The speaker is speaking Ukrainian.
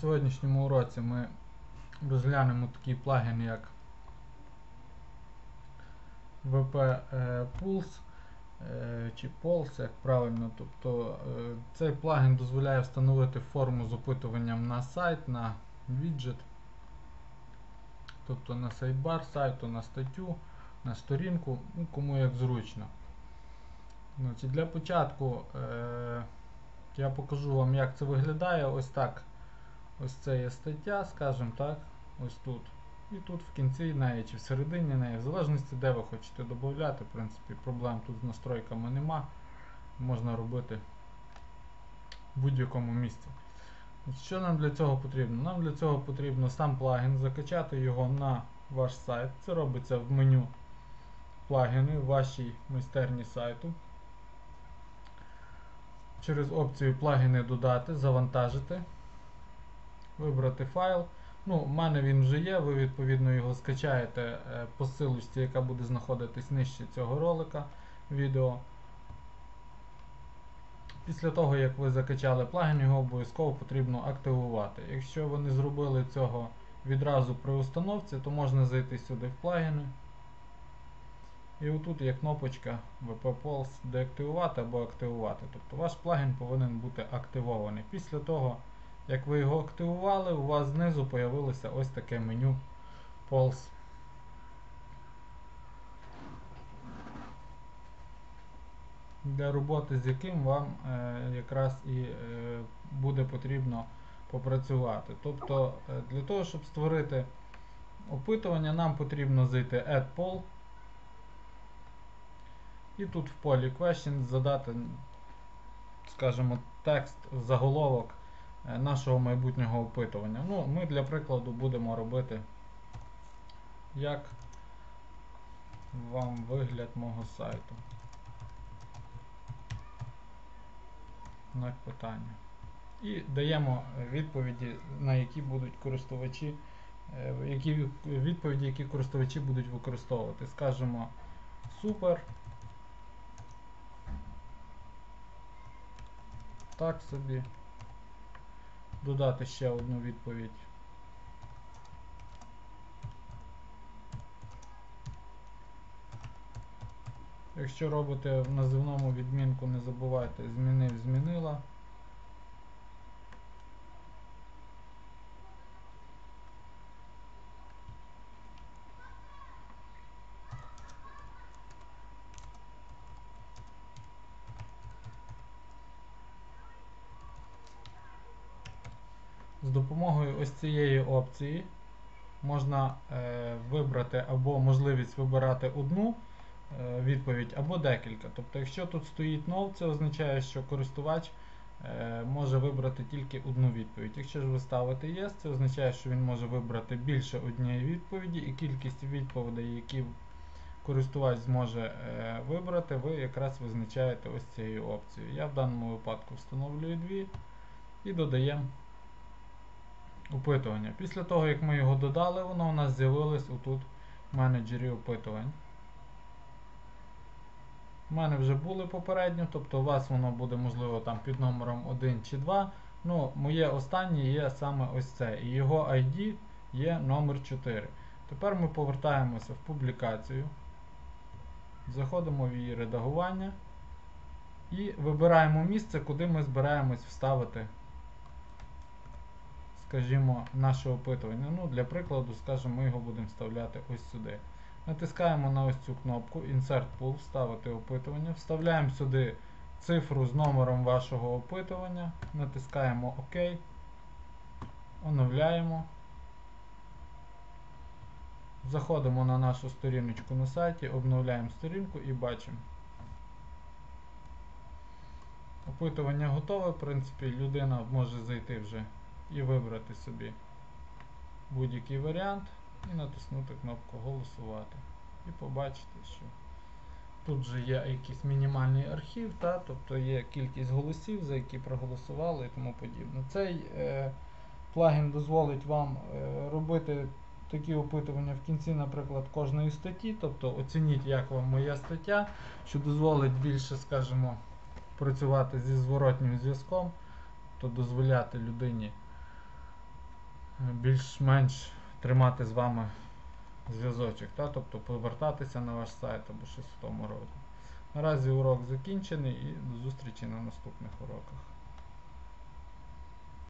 сьогоднішньому уроці ми розглянемо такий плагін, як VP е, Pulse е, чи Pulse, як правильно. Тобто е, цей плагін дозволяє встановити форму з опитуванням на сайт, на віджит, тобто на сайдбар сайту, на статтю, на сторінку, ну, кому як зручно. Для початку я покажу вам, як це виглядає. Ось так. Ось це є стаття, скажімо так, ось тут. І тут в кінці неї чи всередині неї, в залежності, де ви хочете додати, в принципі, проблем тут з настройками нема. Можна робити в будь-якому місці. Що нам для цього потрібно? Нам для цього потрібно сам плагін, закачати його на ваш сайт. Це робиться в меню плагіни в вашій майстерні сайту. Через опцію плагіни додати, завантажити, вибрати файл. Ну, У мене він вже є, ви відповідно його скачаєте е, по силочці, яка буде знаходитись нижче цього ролика відео. Після того, як ви закачали плагін, його обов'язково потрібно активувати. Якщо ви не зробили цього відразу при установці, то можна зайти сюди в плагіни. І отут є кнопочка VP Pulse деактивувати або активувати. Тобто ваш плагін повинен бути активований. Після того, як ви його активували, у вас знизу з'явилося ось таке меню Pulse. Для роботи з яким вам е, якраз і е, буде потрібно попрацювати. Тобто, е, для того, щоб створити опитування, нам потрібно зайти Add Poll. І тут в полі Questions задати, скажімо, текст, заголовок нашого майбутнього опитування. Ну, Ми для прикладу будемо робити, як вам вигляд мого сайту. Знак питання. І даємо відповіді, на які будуть користувачі, е, які відповіді, які користувачі будуть використовувати. Скажемо супер. Так собі. Додати ще одну відповідь. Якщо робите в називному відмінку, не забувайте змінив, змінила. З допомогою ось цієї опції можна е, вибрати або можливість вибирати одну е, відповідь, або декілька. Тобто, якщо тут стоїть null, це означає, що користувач е, може вибрати тільки одну відповідь. Якщо ж ви ставите Yes, це означає, що він може вибрати більше однієї відповіді, і кількість відповідей, які користувач зможе е, вибрати, ви якраз визначаєте ось цією опцією. Я в даному випадку встановлюю дві і додаємо опитування. Після того, як ми його додали, воно у нас з'явилось отут в менеджері опитувань. У мене вже були попередньо, тобто у вас воно буде, можливо, там під номером 1 чи 2. Ну, Моє останнє є саме ось це. І його ID є номер 4. Тепер ми повертаємося в публікацію. Заходимо в її редагування і вибираємо місце, куди ми збираємось вставити скажімо, наше опитування. Ну, Для прикладу, скажімо, ми його будемо вставляти ось сюди. Натискаємо на ось цю кнопку Insert Pool, вставити опитування. Вставляємо сюди цифру з номером вашого опитування, натискаємо ОК, оновляємо. Заходимо на нашу сторіночку на сайті, обновляємо сторінку і бачимо. Опитування готове, в принципі, людина може зайти вже і вибрати собі будь-який варіант і натиснути кнопку Голосувати. І побачити, що тут вже є якийсь мінімальний архів, та, тобто є кількість голосів, за які проголосували і тому подібне. Цей е, плагін дозволить вам е, робити такі опитування в кінці, наприклад, кожної статті, тобто оцініть, як вам моя стаття, що дозволить більше, скажімо, працювати зі зворотнім зв'язком, то дозволяти людині більш-менш тримати з вами зв'язочок, тобто повертатися на ваш сайт або щось в тому роді. Наразі урок закінчений і до зустрічі на наступних уроках.